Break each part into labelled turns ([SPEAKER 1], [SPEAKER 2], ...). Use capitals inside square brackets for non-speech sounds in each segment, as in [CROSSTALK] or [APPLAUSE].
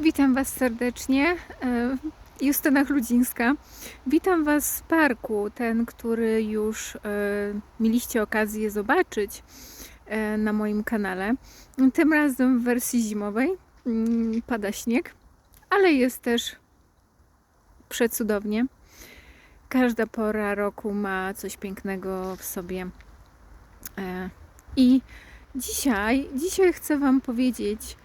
[SPEAKER 1] Witam Was serdecznie. e, Justyna Chludzińska. Witam Was z parku, ten, który już e, mieliście okazję zobaczyć e, na moim kanale. Tym razem w wersji zimowej. Mm, Pada śnieg, ale jest też przecudownie. Każda pora roku ma coś pięknego w sobie. I dzisiaj, dzisiaj chcę Wam powiedzieć,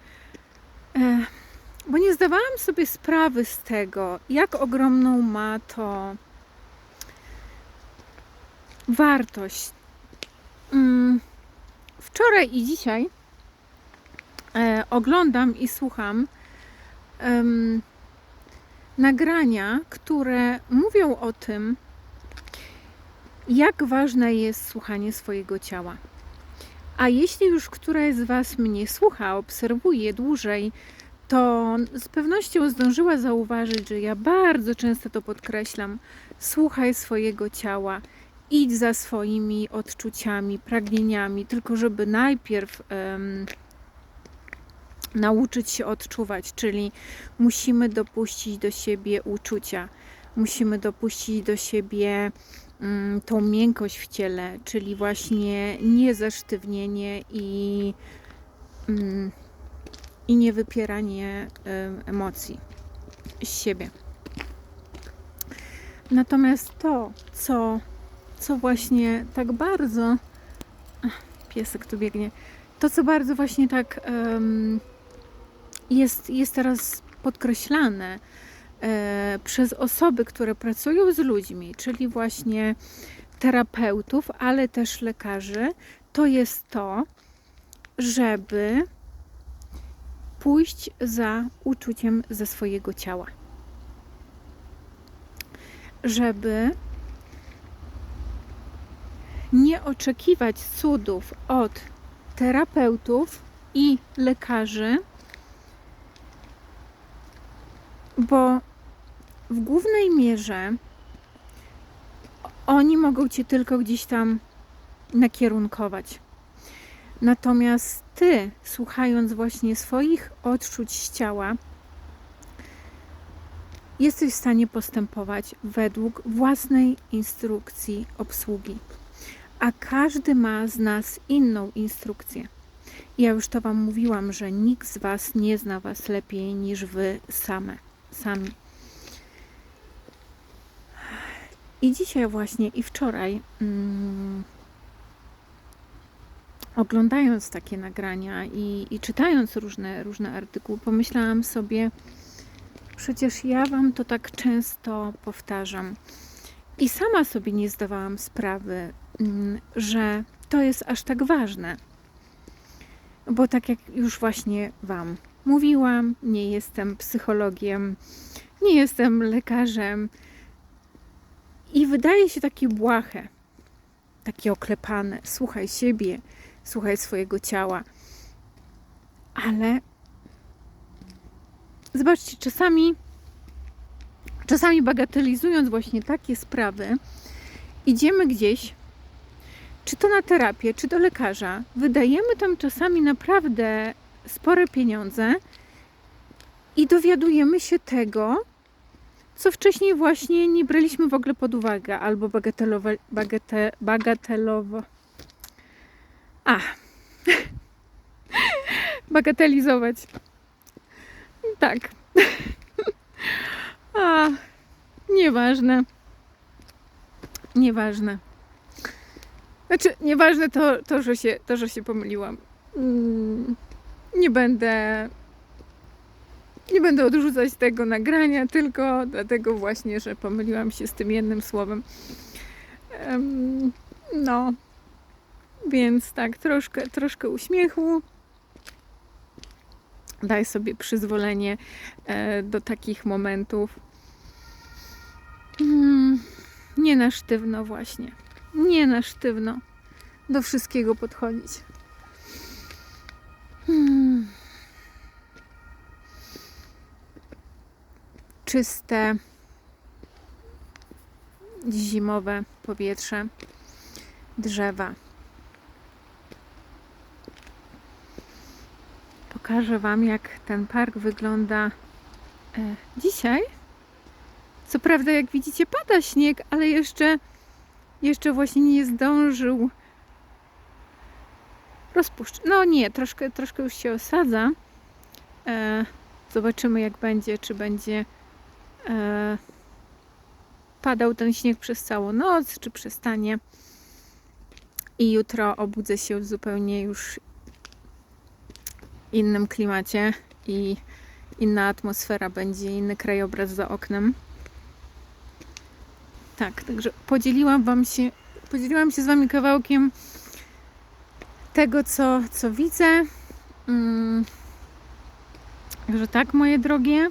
[SPEAKER 1] bo nie zdawałam sobie sprawy z tego, jak ogromną ma to wartość. Mm, Wczoraj i dzisiaj e, oglądam i słucham nagrania, które mówią o tym, jak ważne jest słuchanie swojego ciała. A jeśli już któraś z Was mnie słucha, obserwuje dłużej, to z pewnością zdążyła zauważyć, że ja bardzo często to podkreślam. Słuchaj swojego ciała, idź za swoimi odczuciami, pragnieniami, tylko żeby najpierw em, nauczyć się odczuwać, czyli musimy dopuścić do siebie uczucia, musimy dopuścić do siebie mm, tą miękkość w ciele, czyli właśnie niezasztywnienie i. Mm, i nie wypieranie em, emocji z siebie. Natomiast to, co, co właśnie tak bardzo. Piesek tu biegnie. To, co bardzo właśnie tak em, jest, jest teraz podkreślane e, przez osoby, które pracują z ludźmi, czyli właśnie terapeutów, ale też lekarzy, to jest to, żeby pójść za uczuciem ze swojego ciała. Żeby nie oczekiwać cudów od terapeutów i lekarzy, bo w głównej mierze oni mogą cię tylko gdzieś tam nakierunkować. Natomiast ty, słuchając właśnie swoich odczuć z ciała, jesteś w stanie postępować według własnej instrukcji obsługi. A każdy ma z nas inną instrukcję. Ja już to Wam mówiłam, że nikt z Was nie zna Was lepiej niż Wy same, sami. I dzisiaj właśnie i wczoraj. Mm, oglądając takie nagrania i, i czytając różne, różne artykuły, pomyślałam sobie, przecież ja Wam to tak często powtarzam. I sama sobie nie zdawałam sprawy, mm, że to jest aż tak ważne. Bo tak jak już właśnie Wam mówiłam, nie jestem psychologiem, nie jestem lekarzem i wydaje się takie błahe, takie oklepane. Słuchaj siebie, słuchaj swojego ciała. Ale zobaczcie, czasami, czasami bagatelizując właśnie takie sprawy, idziemy gdzieś, czy to na terapię, czy do lekarza, wydajemy tam czasami naprawdę spore pieniądze i dowiadujemy się tego, co wcześniej właśnie nie braliśmy w ogóle pod uwagę, albo bagate, bagatelowo, a. Bagatelizować. Tak. A. Nieważne. Nieważne. Znaczy, nieważne to, to, że, się, to że się pomyliłam. Mm, Nie będę. Nie będę odrzucać tego nagrania, tylko dlatego właśnie, że pomyliłam się z tym jednym słowem. Em, No, więc tak, troszkę, troszkę uśmiechu. Daj sobie przyzwolenie e, do takich momentów. Mm, nie na sztywno, właśnie. Nie na sztywno. Do wszystkiego podchodzić. Hmm. Czyste, zimowe powietrze, drzewa pokażę Wam, jak ten park wygląda e, dzisiaj. Co prawda, jak widzicie, pada śnieg, ale jeszcze, jeszcze właśnie nie zdążył rozpuszczać. No nie, troszkę, troszkę już się osadza. E, zobaczymy, jak będzie, czy będzie e, padał ten śnieg przez całą noc, czy przestanie. I jutro obudzę się zupełnie już innym klimacie i inna atmosfera będzie, inny krajobraz za oknem. Tak, także podzieliłam wam się, podzieliłam się z wami kawałkiem tego, co, co widzę. Mm. Że tak, moje drogie.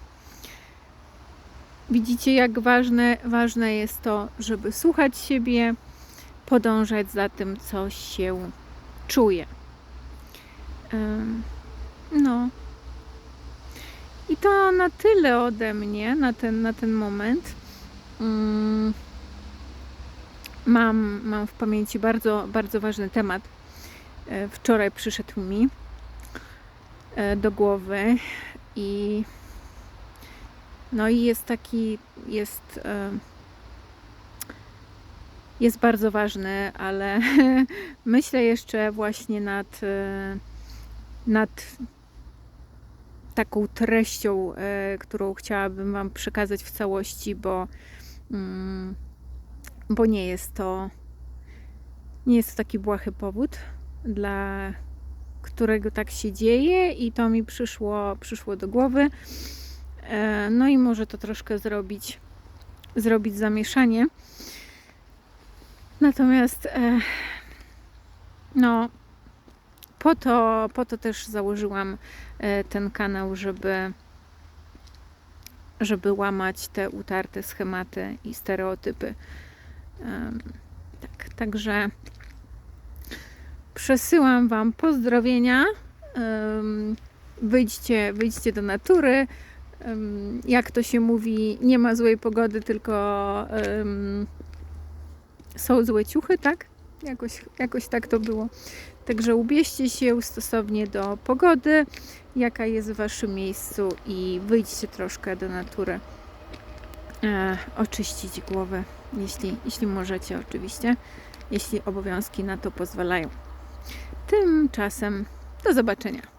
[SPEAKER 1] Widzicie, jak ważne, ważne jest to, żeby słuchać siebie, podążać za tym, co się czuje. Ym, No. I to na tyle ode mnie na ten, na ten moment. Ym, Mam, mam w pamięci bardzo, bardzo ważny temat. E, Wczoraj przyszedł mi e, do głowy i no i jest taki, jest, e, jest bardzo ważny, ale [LAUGHS] myślę jeszcze właśnie nad, nad taką treścią, e, którą chciałabym Wam przekazać w całości, bo, mm, bo nie jest to nie jest to taki błahy powód, dla którego tak się dzieje i to mi przyszło, przyszło do głowy. E, No i może to troszkę zrobić, zrobić zamieszanie. Natomiast e, no po to, po to też założyłam e, ten kanał, żeby żeby łamać te utarte schematy i stereotypy. Tak, także przesyłam Wam pozdrowienia. Wyjdźcie, wyjdźcie do natury. Jak to się mówi, nie ma złej pogody, tylko są złe ciuchy, tak? Jakoś, jakoś tak to było. Także ubierzcie się stosownie do pogody, jaka jest w Waszym miejscu i wyjdźcie troszkę do natury. E, oczyścić głowę, jeśli, jeśli możecie oczywiście, jeśli obowiązki na to pozwalają. Tymczasem do zobaczenia.